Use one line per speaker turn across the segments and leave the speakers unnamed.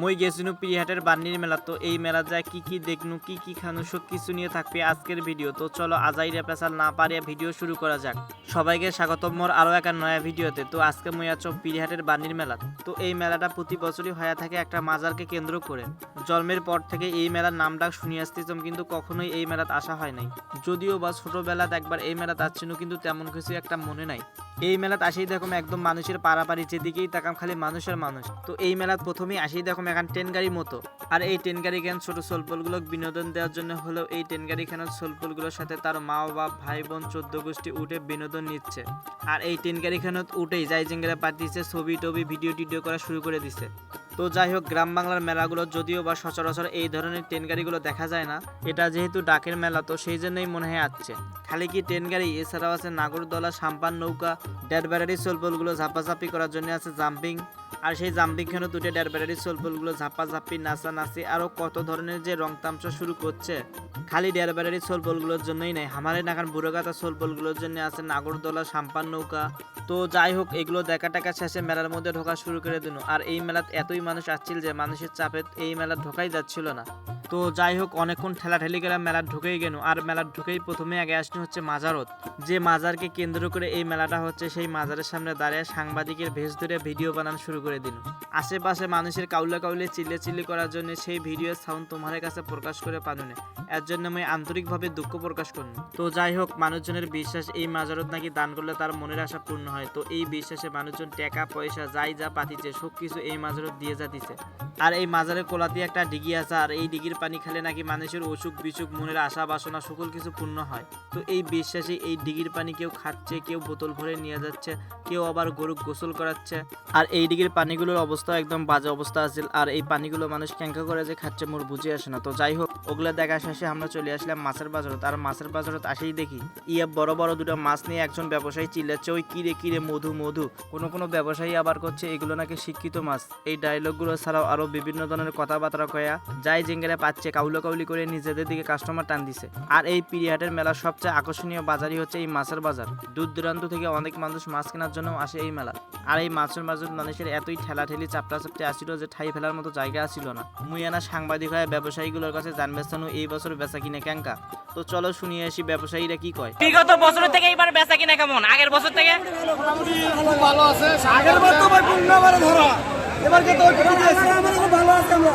মই গেছিনু পিরিহাটের বান্নির মেলা তো এই মেলা যায় কি কি দেখনু, কি কি খানু সব কিছু নিয়ে থাকবে আজকের ভিডিও তো চলো আজাইরে পেশাল না পারিয়া ভিডিও শুরু করা যাক। সবাইকে স্বাগতম মোর আরও একটা নয়া ভিডিওতে তো আজকে মই আছো পিরিহাটের বান্নির মেলা তো এই মেলাটা প্রতি বছরই হয়ে থাকে একটা মাজারকে কেন্দ্র করে। জন্মের পর থেকে এই মেলার নাম ডাক শুনিয়ে আসতেছিলাম, কিন্তু কখনোই এই মেলাত আসা হয় নাই। যদিও বা ছোটবেলাতে একবার এই মেলাত আসছিল, কিন্তু তেমন কিছু একটা মনে নাই। এই মেলাত আসেই দেখো একদম মানুষের পাড়াপাড়ি যেদিকেই তাকাম খালি মানুষের মানুষ। তো এই মেলাত প্রথমেই আসেই দেখো এখন ট্রেন গাড়ির মতো। আর এই ট্রেন গাড়ি কেন ছোট সোলপলগুলো বিনোদন দেওয়ার জন্য হলেও এই ট্রেন গাড়ি খানের সোলপলগুলোর সাথে তার মা বাপ ভাই বোন চোদ্দ গোষ্ঠী উঠে বিনোদন নিচ্ছে। আর এই ট্রেন গাড়ি খানত উঠেই যাই জেঙ্গেরা পাঠিয়েছে, ছবি টবি, ভিডিও টিডিও করা শুরু করে দিছে। তো যাই হোক, গ্রাম বাংলার মেলাগুলো যদিও বা সচরাচর এই ধরনের ট্রেন গাড়িগুলো দেখা যায় না, এটা যেহেতু ডাকের মেলা, তো সেই জন্যই মনে হয় আসছে। খালি কি ট্রেন গাড়ি? এছাড়াও আছে নাগরদোলা, সাম্পান নৌকা, ডেড ব্যাটারি সোলপলগুলো ঝাপাঝাপি করার জন্য আছে জাম্পিং। আর সেই জাম্পিং খেলে দুটো ডেড ব্যাটারি সোলপলগুলো ঝাপাঝাপি, নাচানাচি, আরও কত ধরনের যে রং তামসা শুরু করছে। খালি ডেড ব্যাটারি সোলপলগুলোর জন্যই নেই। আমাদের নাকান বুড়োগাতা সোলপলগুলোর জন্য আছে নাগরদোলা, সাম্পান নৌকা। তো যাই হোক, এগুলো দেখা টাকা শেষে মেলার মধ্যে ঢোকা শুরু করে দিল আর এই মেলাত এতই মানুষ আসছিল যে মানুষের চাপে এই মেলা ঢোকাই যাচ্ছিল না। তো যাই হোক, অনেকক্ষণ ঠেলা ঠেলি করে মেলা ঢুকেই গেল আর মেলা ঢুকেই প্রথমে আগে আসতে হচ্ছে মাজারত। যে মাজারকে কেন্দ্র করে এই মেলাটা হচ্ছে, সেই মাজারের সামনে দাঁড়িয়ে সাংবাদিকের ভেস ধরে ভিডিও বানানো শুরু করে দিল আশেপাশে মানুষের কাউলে কাউলে, চিল্লে চিল্লি করার জন্য সেই ভিডিও সাউন্ড তোমার কাছে প্রকাশ করে পানুনে। এর জন্য আমি আন্তরিকভাবে দুঃখ প্রকাশ করুন। তো যাই হোক, মানুষজনের বিশ্বাস, এই মাজারত নাকি দান করলে তার মনের আশা পূর্ণ হয়। তো এই বিশ্বাসে মানুষজন টাকা, পয়সা, যাই যা পাতিছে সব কিছু এই মাজারত দিয়ে যা দিছে। আর এই মাজারের কোলাতে একটা ডিগি আছে, আর এই ডিগির পানি খেলে নাকি মানুষের অসুখ, বিসুখ, মনের আশা, বাসনা সকল কিছু পূর্ণ হয়। তো এই বিশ্বাসে এই ডিগির পানি কেউ খাচ্ছে, কেউ বোতল ভরে নিয়ে যাচ্ছে, কেউ আবার গরু গোসল করাচ্ছে। আর এই ডিগির পানিগুলোর অবস্থা একদম বাজে অবস্থা আছে আর এই পানিগুলো মানুষ ক্যাঙ্কা করে যে খাচ্ছে মোর বুঝে আসে না। তো যাই হোক, ওগুলা দেখা শেষে আমরা চলে আসলাম মাছের বাজারত। আর মাছের বাজারত আসেই দেখি, ইয়া বড় বড় দুটো মাছ নিয়ে একজন ব্যবসায়ী চিল্লাচ্ছে, ওই কিরে কিরে মধু মধু? কোনো কোনো ব্যবসায়ী আবার করছে, এগুলো নাকি শিক্ষিত মাছ। এই ডায়লগগুলো ছাড়াও আরও বিভিন্ন ধরনের কথাবার্তা কয়া, যাই জেঙ্গেরা পাচ্ছে কাউলো কাউলি করে নিজেদের দিকে কাস্টমার টান দিছে। আর এই পিরিহাটের মেলার সবচেয়ে আকর্ষণীয় বাজারই হচ্ছে এই মাছের বাজার। দূর দূরান্ত থেকে অনেক মানুষ মাছ কেনার জন্য আসে এই মেলা। আর এই মাছের বাজার মানুষের এতই ঠেলা ঠেলি চাপটা চাপটে আসছিল যে ঠাই ফেলার মতো জায়গা আসছিল না। মুইয়ানা সাংবাদিক হয়ে ব্যবসায়ীগুলোর কাছে জানবে স্থানু এই বছর বেচা কিনে ক্যাঙ্কা তো চলো শুনিয়ে আসি ব্যবসায়ীরা কি কয়।
বিগত বছর থেকে এইবার বেচা কিনা কেমন? আগের বছর থেকে?
ভালো আছে আগের বার তো ধরা। এবার ভালো আছে আমরা।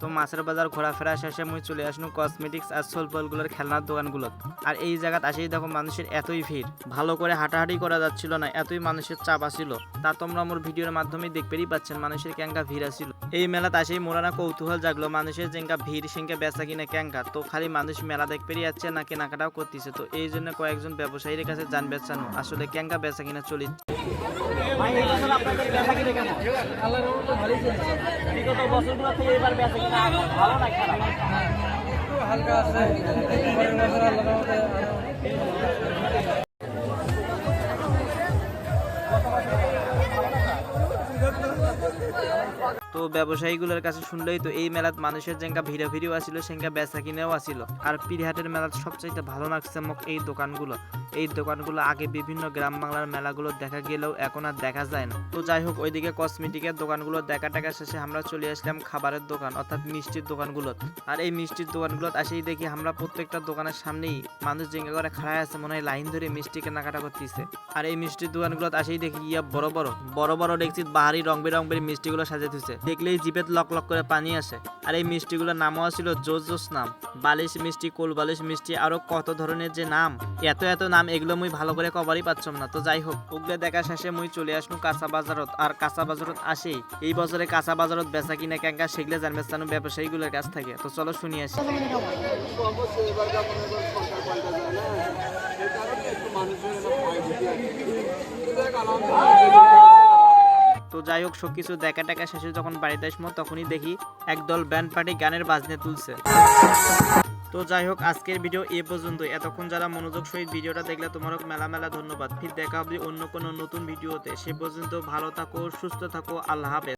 তো মাছের বাজার ঘোরাফেরা শেষে মুই চলে আসনু কসমেটিক্স আর সোলপলগুলোর খেলনার দোকানগুলো আর এই জায়গাত আসেই দেখো মানুষের এতই ভিড়। ভালো করে হাঁটাহাঁটি করা যাচ্ছিল না, এতই মানুষের চাপ আসিল। তা তোমরা আমার ভিডিওর মাধ্যমে দেখতেই পাচ্ছেন, মানুষের ক্যাঙ্গা ভিড় আসছিল এই মেলাত আসেই মোরানা কৌতূহল জাগলো। মানুষের যেঙ্কা ভিড় সেঙ্কা বেচা কিনা ক্যাঙ্কা তো খালি মানুষ মেলা দেখতেই যাচ্ছে না, কেনাকাটাও করতেছে। তো এই জন্য কয়েকজন ব্যবসায়ীর কাছে যান বেচানো। আসলে ক্যাঙ্কা বেচা কিনা
আছে
তো ব্যবসায়ীগুলোর কাছে শুনলেই তো এই মেলাত মানুষের যেঙ্কা ভিড়ে ভিড়েও আসিল, সেঙ্কা বেচা কিনেও আসিল। আর পিরিহাটের মেলাত সবচাইতে ভালো লাগছে মোক এই দোকানগুলো। এই দোকানগুলো আগে বিভিন্ন গ্রাম বাংলার মেলাগুলো দেখা গেলেও এখন আর দেখা যায় না। তো যাই হোক, ওইদিকে কসমেটিকের দোকানগুলো দেখা টাকা শেষে আমরা চলে আসলাম খাবারের দোকান, অর্থাৎ মিষ্টির দোকানগুলো আর এই মিষ্টির দোকানগুলো আসেই দেখি আমরা প্রত্যেকটা দোকানের সামনেই মানুষ জেঙ্গা করে খাড়ায় আছে, মনে হয় লাইন ধরে মিষ্টি কেনাকাটা করতেছে। আর এই মিষ্টির দোকানগুলো আসেই দেখি ইয়া বড় বড়। বড় বড় দেখছি বাহারি রং বেরঙের মিষ্টিগুলো সাজে থুছে দেখলেই জিপেত লক লক করে পানি আসে। আর এই মিষ্টিগুলোর নামও ছিল জোস জোস নাম। বালিশ মিষ্টি, কোল বালিশ মিষ্টি, আরও কত ধরনের যে নাম। এত এত নাম, এগুলো মুই ভালো করে কবারই পাচ্ছম না। তো যাই হোক ওগুলো দেখা শেষে মুই চলে আসনু কাঁচা বাজারত। আর কাঁচা বাজারত আসেই। এই বছরে কাঁচা বাজারত বেচা কিনা ক্যাঙ্কা সেগুলো জানবে স্থানু ব্যবসায়ীগুলোর কাছ থেকে। তো চলো শুনি আসি। তো যাই হোক সব কিছু দেখা টাকা শেষে যখন বাড়িতে আসব তখনই দেখি একদল ব্যান্ড পার্টি গানের বাজনে তুলছে। তো যাই হোক, আজকের ভিডিও এ পর্যন্ত এতক্ষণ যারা মনোযোগ সহিত ভিডিওটা দেখলে তোমারও মেলা মেলা ধন্যবাদ। ফির দেখা হবে অন্য কোনো নতুন ভিডিওতে সে পর্যন্ত ভালো থাকো, সুস্থ থাকো, আল্লাহ হাফেজ।